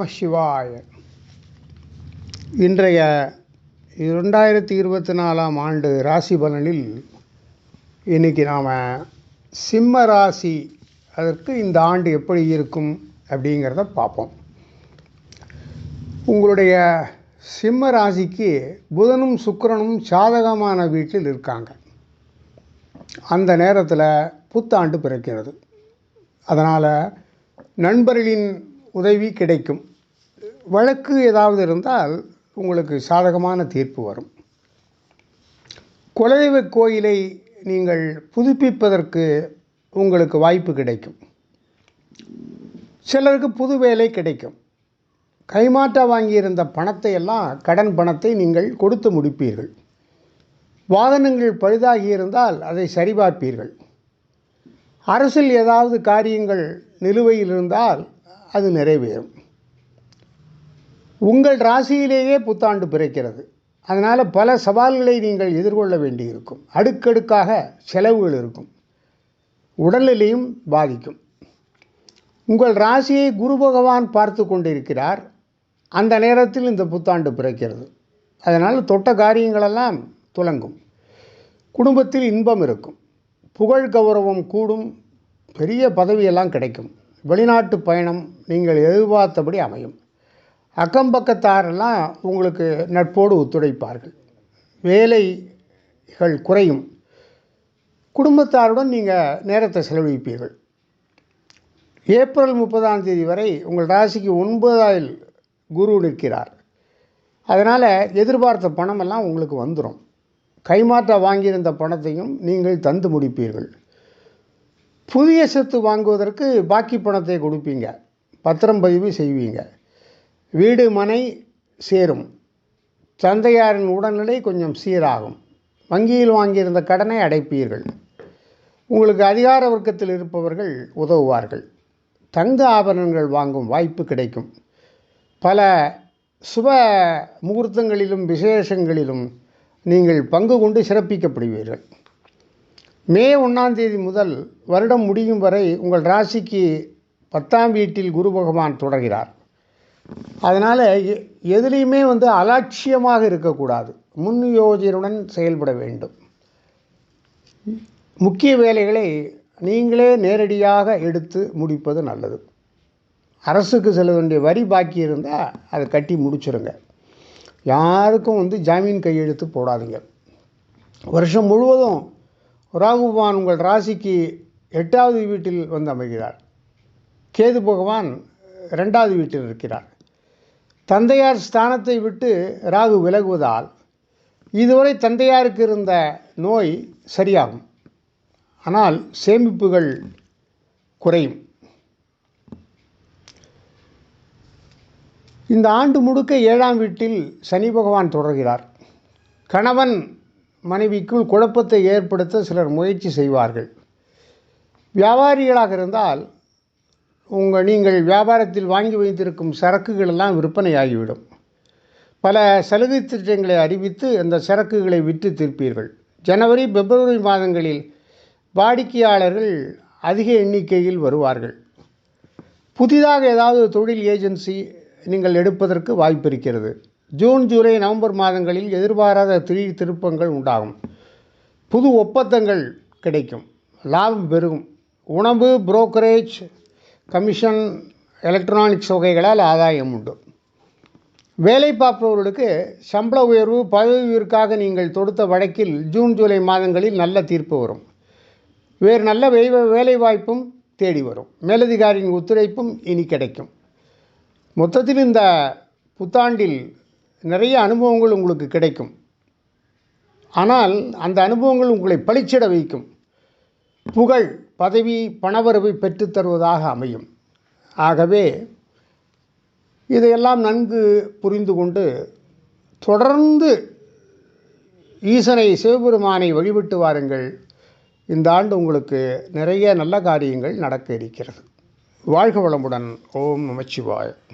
நம சிவாய. இன்றைய இரண்டாயிரத்தி இருபத்தி நாலாம் ஆண்டு ராசி பலனில் இன்றைக்கி நாம் சிம்ம ராசி அதற்கு இந்த ஆண்டு எப்படி இருக்கும் அப்படிங்கிறத பார்ப்போம். உங்களுடைய சிம்ம ராசிக்கு புதனும் சுக்கரனும் சாதகமான வீட்டில் இருக்காங்க. அந்த நேரத்தில் புத்தாண்டு பிறக்கிறது. அதனால் நண்பர்களின் உதவி கிடைக்கும். வழக்கு ஏதாவது இருந்தால் உங்களுக்கு சாதகமான தீர்ப்பு வரும். குலதெய்வ கோயிலை நீங்கள் புதுப்பிப்பதற்கு உங்களுக்கு வாய்ப்பு கிடைக்கும். சிலருக்கு புது வேலை கிடைக்கும். கைமாற்ற வாங்கியிருந்த பணத்தை எல்லாம் கடன் பணத்தை நீங்கள் கொடுத்து முடிப்பீர்கள். வாகனங்கள் பழுதாகி இருந்தால் அதை சரிபார்ப்பீர்கள். அரசில் ஏதாவது காரியங்கள் நிலுவையில் இருந்தால் அது நிறைவேறும். உங்கள் ராசியிலேயே புத்தாண்டு பிறக்கிறது. அதனால் பல சவால்களை நீங்கள் எதிர்கொள்ள வேண்டியிருக்கும். அடுக்கடுக்காக செலவுகள் இருக்கும். உடல்நிலையும் பாதிக்கும். உங்கள் ராசியை குரு பகவான் பார்த்து கொண்டிருக்கிறார். அந்த நேரத்தில் இந்த புத்தாண்டு பிறக்கிறது. அதனால் தொட்ட காரியங்களெல்லாம் துலங்கும். குடும்பத்தில் இன்பம் இருக்கும். புகழ் கௌரவம் கூடும். பெரிய பதவியெல்லாம் கிடைக்கும். வெளிநாட்டு பயணம் நீங்கள் எதிர்பார்த்தபடி அமையும். அக்கம் பக்கத்தாரெல்லாம் உங்களுக்கு நட்போடு ஒத்துழைப்பார்கள். வேலைகள் குறையும். குடும்பத்தாருடன் நீங்கள் நேரத்தை செலவழிப்பீர்கள். ஏப்ரல் முப்பதாம் தேதி வரை உங்கள் ராசிக்கு ஒன்பதாயில் குரு நிற்கிறார். அதனால் எதிர்பார்த்த பணமெல்லாம் உங்களுக்கு வந்துடும் கைமாற்ற வாங்கியிருந்த பணத்தையும் நீங்கள் தந்து முடிப்பீர்கள். புதிய சொத்து வாங்குவதற்கு பாக்கி பணத்தை கொடுப்பீங்க. பத்திரம் பதிவு செய்வீங்க. வீடு மனை சேரும். தந்தையாரின் உடல்நிலை கொஞ்சம் சீராகும். வங்கியில் வாங்கியிருந்த கடனை அடைப்பீர்கள். உங்களுக்கு அதிகார வர்க்கத்தில் இருப்பவர்கள் உதவுவார்கள். தங்க ஆபரணங்கள் வாங்கும் வாய்ப்பு கிடைக்கும். பல சுப முகூர்த்தங்களிலும் விசேஷங்களிலும் நீங்கள் பங்கு கொண்டு சிறப்பிக்கப்படுவீர்கள். மே ஒன்றாந்தேதி முதல் வருடம் முடியும் வரை உங்கள் ராசிக்கு பத்தாம் வீட்டில் குரு பகவான் தொடர்கிறார். அதனால் எ- எதுலேயுமே வந்து அலட்சியமாக இருக்கக்கூடாது. முன்யோஜனுடன் செயல்பட வேண்டும். முக்கிய வேலைகளை நீங்களே நேரடியாக எடுத்து முடிப்பது நல்லது. அரசுக்கு செல்ல வேண்டிய வரி பாக்கி இருந்தால் அதை கட்டி முடிச்சுருங்க. யாருக்கும் வந்து ஜாமீன் கையெழுத்து போடாதீங்க. வருஷம் முழுவதும் ராகு பகவான் உங்கள் ராசிக்கு எட்டாவது வீட்டில் வந்து அமைகிறார். கேது பகவான் ரெண்டாவது வீட்டில் இருக்கிறார். தந்தையார் ஸ்தானத்தை விட்டு ராகு விலகுவதால் இதுவரை தந்தையாருக்கு இருந்த நோய் சரியாகும். ஆனால் சேமிப்புகள் குறையும். இந்த ஆண்டு முழுக்க ஏழாம் வீட்டில் சனி பகவான் தொடர்கிறார். கணவன் மனைவிக்குள் குழப்பத்தை ஏற்படுத்த சிலர் முயற்சி செய்வார்கள். வியாபாரிகளாக இருந்தால் உங்கள் நீங்கள் வியாபாரத்தில் வாங்கி வைத்திருக்கும் சரக்குகள் எல்லாம் விற்பனையாகிவிடும். பல சலுகை திட்டங்களை அறிவித்து அந்த சரக்குகளை விற்று தீர்ப்பீர்கள். ஜனவரி பிப்ரவரி மாதங்களில் வாடிக்கையாளர்கள் அதிக எண்ணிக்கையில் வருவார்கள். புதிதாக ஏதாவது தொழில் ஏஜென்சி நீங்கள் எடுப்பதற்கு வாய்ப்பு இருக்கிறது. ஜூன் ஜூலை நவம்பர் மாதங்களில் எதிர்பாராத திடீர் திருப்பங்கள் உண்டாகும். புது ஒப்பந்தங்கள் கிடைக்கும். லாபம் பெருகும். உணவு புரோக்கரேஜ் கமிஷன் எலக்ட்ரானிக்ஸ் வகைகளால் ஆதாயம் உண்டு. வேலை பார்ப்பவர்களுக்கு சம்பள உயர்வு பதவி உயர்வுக்காக நீங்கள் தொடுத்த வழக்கில் ஜூன் ஜூலை மாதங்களில் நல்ல தீர்ப்பு வரும். வேறு நல்ல வேலை வாய்ப்பும் தேடி வரும். மேலதிகாரியின் ஒத்துழைப்பும் இனி கிடைக்கும். மொத்தத்தில் இந்த புத்தாண்டில் நிறைய அனுபவங்கள் உங்களுக்கு கிடைக்கும். ஆனால் அந்த அனுபவங்கள் உங்களை பளிச்சிட வைக்கும். புகழ் பதவி பணவரவை பெற்றுத்தருவதாக அமையும். ஆகவே இதையெல்லாம் நன்கு புரிந்து கொண்டு தொடர்ந்து ஈசனை சிவபெருமானை வழிபட்டு வாருங்கள். இந்த ஆண்டு உங்களுக்கு நிறைய நல்ல காரியங்கள் நடக்க இருக்கிறது. வாழ்க வளமுடன். ஓம் நமச்சிவாய்